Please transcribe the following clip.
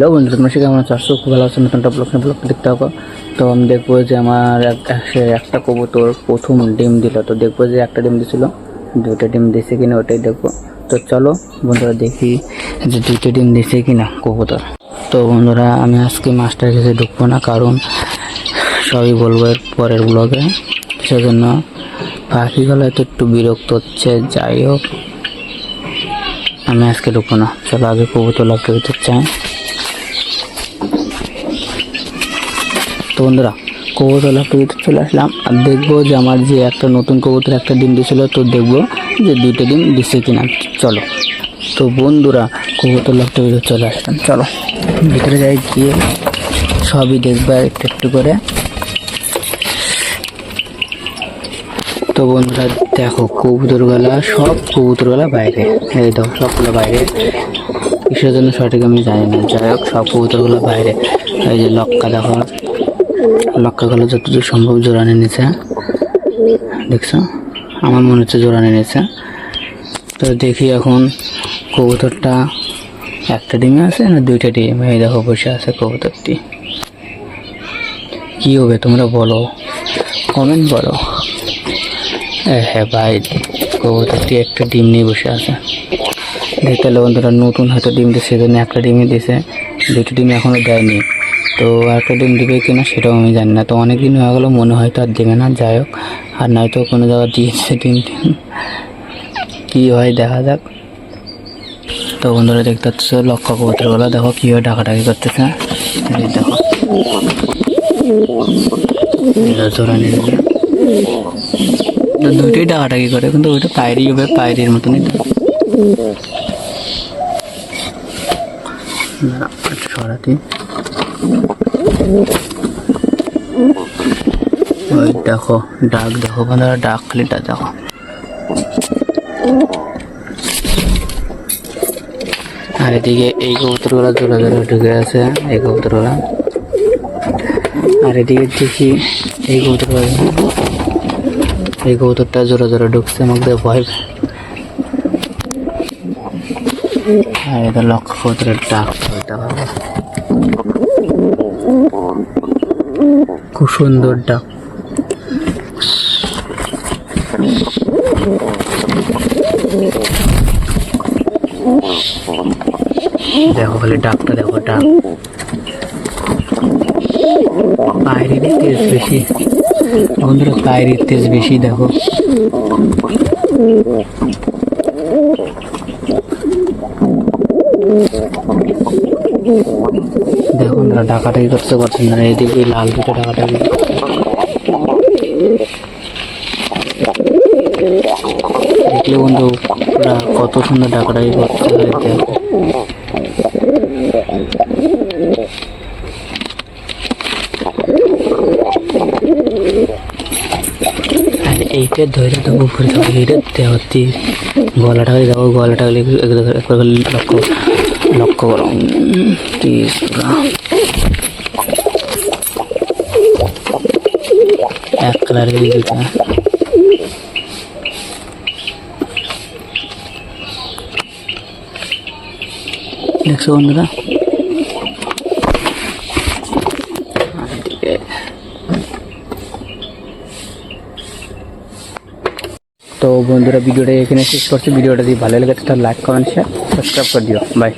Hello বন্ধু তোমরা সে আমার চারশো খুব ভালো আছো। নতুন ব্লগ ব্লগ দেখতে হবে তো আমি দেখব যে আমার সে একটা কবুতর প্রথম ডিম দিল। তো দেখব যে একটা ডিম দিছিল দুটো ডিম দিছে কিনা ওটাই দেখব। তো চলো বন্ধুরা দেখি যে দুটো ডিম দিছে কিনা কবুতর। তো বন্ধুরা, আমি আজকে মাস্টার কাছে ঢুকবো না, কারণ সবই বলব এর পরের ব্লগে সেজন্য পাখিগুলো তো একটু বিরক্ত হচ্ছে, যাই হোক। আমি আজকে ঢুকবো না। চলো আগে কবুতর লাগতে চাই। তো বন্ধুরা কবুতর দিতে চলে আসলাম। আর দেখব যে আমার যে একটা নতুন কবুতর, একটা ডিম দিয়েছিল, তো দেখব যে দুইটা ডিম দিচ্ছে কিনা। চলো। তো বন্ধুরা, কবুতর দিতে চলে আসলাম। চলো। ভিতরে যাই, গিয়ে সবই দেখবে একটু একটু করে। তো বন্ধুরা, দেখো, কবুতরগুলা, সব কবুতরগুলা বাইরে। এই দেখো, সবগুলো বাইরে। কিসের জন্য সঠিক আমি জানি না। যাই হোক, সব কবুতরগুলো বাইরে। এই যে লক্কা দেখো। লক্কাগুলো যতদূর সম্ভব জোরানে নিচে দেখছ? আমার মনে হচ্ছে জোরানে নিচে তো দেখি এখন কবুতরটা একটা ডিমে আছে না দুইটা ডিম? এই দেখো বসে আছে কবুতরটি। কি হবে তোমরা বলো? কমেন্ট বলো। হ্যাঁ ভাই, কবুতরটি একটা ডিম নিয়ে বসে আছে। দেখতে পেলে বন্ধুরা নতুন হয়তো ডিম দিচ্ছে সেজন্য একটা ডিমই দিছে। দুটো ডিম এখনও দেয়নি। তো একটা ডিম দিবে কিনা সেটাও আমি জানি না। তো অনেক দিন হয়ে গেলো, মনে হয় তো আর দেবে না, যাই হোক। আর নয়তো কোনো জায়গা দিয়েছে ডিম টিম কী হয় দেখা যাক। তো বন্ধুরা দেখতে পাচ্ছ, লক্ষ্য কবুতরগুলো, দেখো কীভাবে ডাকাডাকি করতেছে। দেখো। জোড়া নিয়ে দুইটাই ডাকাডাকি করে, কিন্তু ওইটা পায়রি হবে, পায়রির মতনই সরাতে। ওই দেখো, ডাক দেখো বন্ধুরা, ডাক খালিটা দেখো। আর এদিকে এই কবুতরগুলো জোড়া জোড়া ঢুকে আছে, এই কবুতরগুলো। আর এদিকে দেখি এই কবুতরগুলো। এই কবুতরটা জোড়া জোড়া ঢুকছে, আমাকে ভয় আর এটা লক্ষ্য কবুতরের ডাক, এটা খুব সুন্দর ডাক। দেখো খালি ডাকটা, দেখো ডাক। পায়রির তেজ বেশি। বন্ধুরা, পায়রির তেজ বেশি, দেখো। দেখুন না ডাকাটাই করতে পারছেন না এদিকে লাল দুটো ডাকাটাই দেখলে বন্ধু, পুরা কত সুন্দর ডাকাটাই করতে হয় আর, এইটা ধরে দেবো ঘুরে থাকবে, এইটা দেওয়াতে গলাটা দেখো গলাটা লক্ষ্য লক্ষ্য করো উম, কি পুরা। এক কালারের এই দুটা দেখছ বন্ধুরা আর এদিকে তো বন্ধুরা ভিডিওটা এখানে শেষ করছি ভিডিওটা যদি ভালো লেগে থাকে তাহলে লাইক কমেন্ট শেয়ার সাবস্ক্রাইব করে দিও বাই